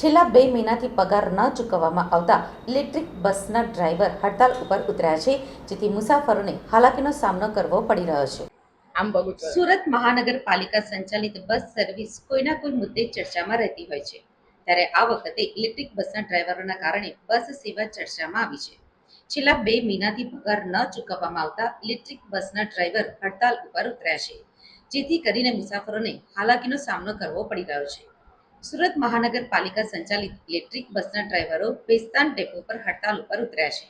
છેલ્લા બે મહિનાથી પગાર ન ચૂકવવામાં આવતા ઇલેક્ટ્રિક બસના ડ્રાઈવર હડતાલ ઉપર ઉતર્યા છે જેથી મુસાફરોને હાલાકીનો સામનો કરવો પડી રહ્યો છે. આમ બગુ સુરત મહાનગરપાલિકા સંચાલિત બસ સર્વિસ કોઈના કોઈ મુદ્દે ચર્ચામાં રહેતી હોય છે. ત્યારે આ વખતે ઇલેક્ટ્રિક બસના ડ્રાઈવરોના કારણે બસ સેવા ચર્ચામાં આવી છે. છેલ્લા બે મહિનાથી પગાર ન ચૂકવવામાં આવતા ઇલેક્ટ્રિક બસના ડ્રાઈવર હડતાલ ઉપર ઉતર્યા છે. જેથી કરીને મુસાફરોને હાલાકીનો સામનો કરવો પડી રહ્યો છે. સુરત મહાનગરપાલિકા સંચાલિત ઇલેક્ટ્રિક બસના ડ્રાઈવરો પેસ્તાન ડેપો પર હડતાલ ઉપર ઉતર્યા છે.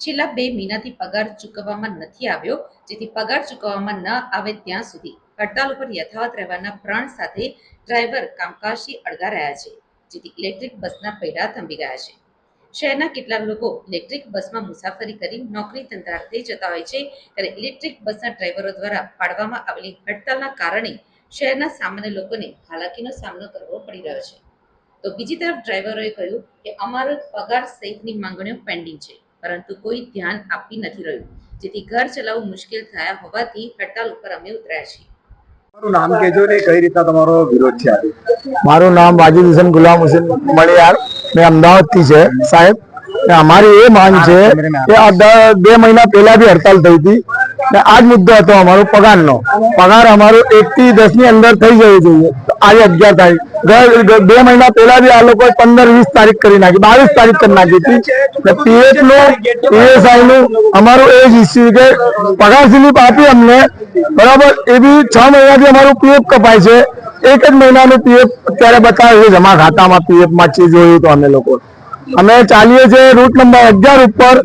છેલ્લા બે મહિનાથી પગાર ચૂકવવામાં નથી આવ્યો, જેથી પગાર ચૂકવવામાં ન આવે ત્યાં સુધી હડતાલ ઉપર યથાવત રહેવાના પ્રણ સાથે ડ્રાઈવર કામકાજથી અળગા રહ્યા છે, જેથી ઇલેક્ટ્રિક બસના પૈડા થંભી ગયા છે. શહેરના કેટલાક લોકો ઇલેક્ટ્રિક બસમાં મુસાફરી કરી નોકરી ધંધાર્થે જતા હોય છે, ત્યારે ઇલેક્ટ્રિક બસના ડ્રાઈવરો દ્વારા પાડવામાં આવેલી હડતાલના કારણે શહેરના સામાન્ય લોકોને હાલાકીનો સામનો કરવો પડી રહ્યો છે. તો બીજી તરફ ડ્રાઈવરોએ કહ્યું કે અમારો પગાર સહિતની માંગણીઓ પેન્ડિંગ છે પરંતુ કોઈ ધ્યાન આપી નથી રહ્યું જેથી ઘર ચલાવવું મુશ્કેલ થયા હોવાથી હડતાલ ઉપર અમે ઉતર્યા છીએ. મારું નામ કહેજો ને કઈ રીતના તમારો વિરોધ છે મારું નામ વાજીદ હુસેન ગુલામ હુસેન મળિયાર મેં અમદાવાદથી છે સાહેબ. અમારી એ માંગ છે કે બે મહિના પહેલા બી હડતાલ થઈ હતી. આ જ મુદ્દો હતો અમારો પગારનો. પગાર અમારો એક થી દસની અંદર થઈ જવો જોઈએ આજે અગિયાર તારીખ. બે મહિના પહેલા બી આ લોકોએ પંદર વીસ તારીખ કરી નાખી. બાવીસ તારીખ કરી નાખી હતી. પીએફનું પીએસઆઈ નું અમારું એ જ ઇસ્યુ કે પગાર સ્લીપ આપી અમને. બરાબર? એ બી છ મહિનાથી અમારું પીએફ કપાય છે. એક જ મહિનાનું પીએફ અત્યારે બતાવે છે. જમા ખાતામાં પીએફમાં છે જોયું તો અમે લોકો. અમે ચાલીએ છીએ રૂટ નંબર અગિયાર ઉપર.